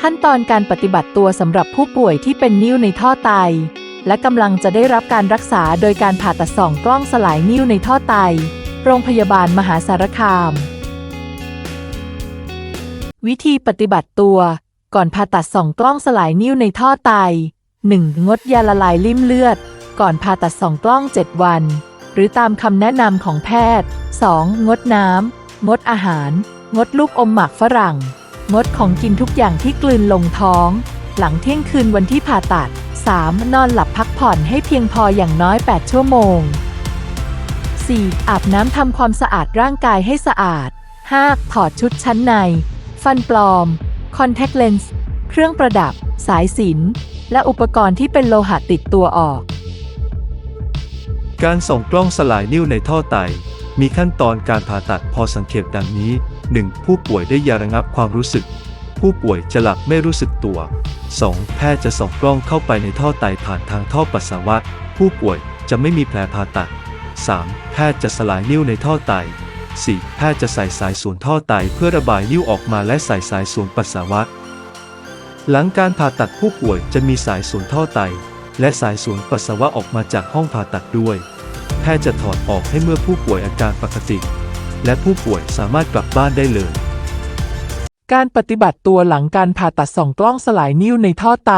ขั้นตอนการปฏิบัติตัวสำหรับผู้ป่วยที่เป็นนิ่วในท่อไต และกำลังจะได้รับการรักษาโดยการผ่าตัดส่องกล้องสลายนิ่วในท่อไต โรงพยาบาลมหาสารคาม วิธีปฏิบัติตัว ก่อนผ่าตัดส่องกล้องสลายนิ่วในท่อไต 1. งดยาละลายลิ่มเลือด ก่อนผ่าตัดส่องกล้อง 7 วัน หรือตามคำแนะนำของแพทย์ 2. งดน้ำงดอาหาร งดลูกอมหมากฝรั่ง งดของกินทุกอย่างที่กลืนลงท้อง หลังเที่ยงคืนวันที่ผ่าตัด 3. นอนหลับพักผ่อนให้เพียงพออย่างน้อย 8 ชั่วโมง 4. อาบน้ำทำความสะอาดร่างกายให้สะอาด 5. ถอดชุดชั้นใน ฟันปลอม คอนแทคเลนส์ เครื่องประดับ สายสิญจนและ อุปกรณ์ที่เป็นโลหะติดตัวออก การส่องกล้องสลายนิ้วในท่อไต มีขั้นตอนการผ่าตัดพอสังเขปดังนี้ 1. ผู้ป่วยได้ยาระงับความรู้สึก ผู้ป่วยจะหลับไม่รู้สึกตัว 2. แพทย์จะส่องกล้องเข้าไปในท่อไตผ่านทางท่อปัสสาวะ ผู้ป่วยจะไม่มีแผลผ่าตัด 3. แพทย์จะสลายนิ้วในท่อไต 4. แพทย์จะใส่สายสวนท่อไตเพื่อระบายนิ้วออกมาและใส่สายสวนปัสสาวะ หลังการผ่าตัดผู้ป่วยจะมีสายสวนท่อไต และสายสวนปัสสาวะออกมาจากห้องผ่าตัดด้วย แพทย์จะถอดออกให้เมื่อผู้ป่วยอาการปกติ และผู้ป่วยสามารถกลับบ้านได้เลย การปฏิบัติตัวหลังการผ่าตัดส่องกล้องสลายนิ้วในท่อไต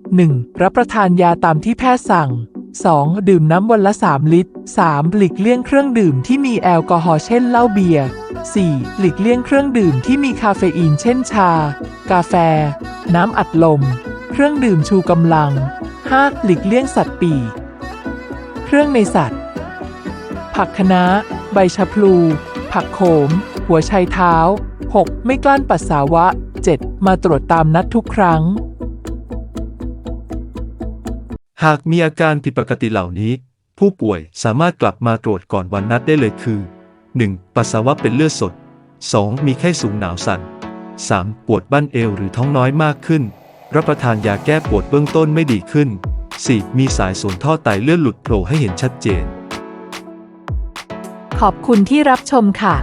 1. รับประทานยาตามที่แพทย์สั่ง 2. ดื่มน้ำวันละ 3 ลิตร 3. หลีกเลี่ยงเครื่องดื่มที่มีแอลกอฮอล์เช่นเหล้าเบียร์ 4. หลีกเลี่ยงเครื่องดื่มที่มีคาเฟอีนเช่นชา กาแฟ น้ำอัดลม เครื่องดื่มชูกำลัง 5. หลีกเลี่ยงสัตว์ปีกเครื่องในสัตว์ ผักคะน้า ใบชะพลู ผักโขม หัวไชเท้า 6. ไม่กลั้นปัสสาวะ 7. มาตรวจตามนัดทุกครั้ง หากมีอาการผิดปกติเหล่านี้ ผู้ป่วยสามารถกลับมาตรวจก่อนวันนัดได้เลยคือ 1. ปัสสาวะเป็นเลือดสด 2. มีไข้สูงหนาวสั่น 3. ปวดบั้นเอวหรือท้องน้อยมากขึ้น รับประทานยาแก้ปวดเบื้องต้นไม่ดีขึ้น 4. มีสายส่วนท่อไตเลือนหลุดโผล่ให้เห็นชัดเจน ขอบคุณที่รับชมค่ะ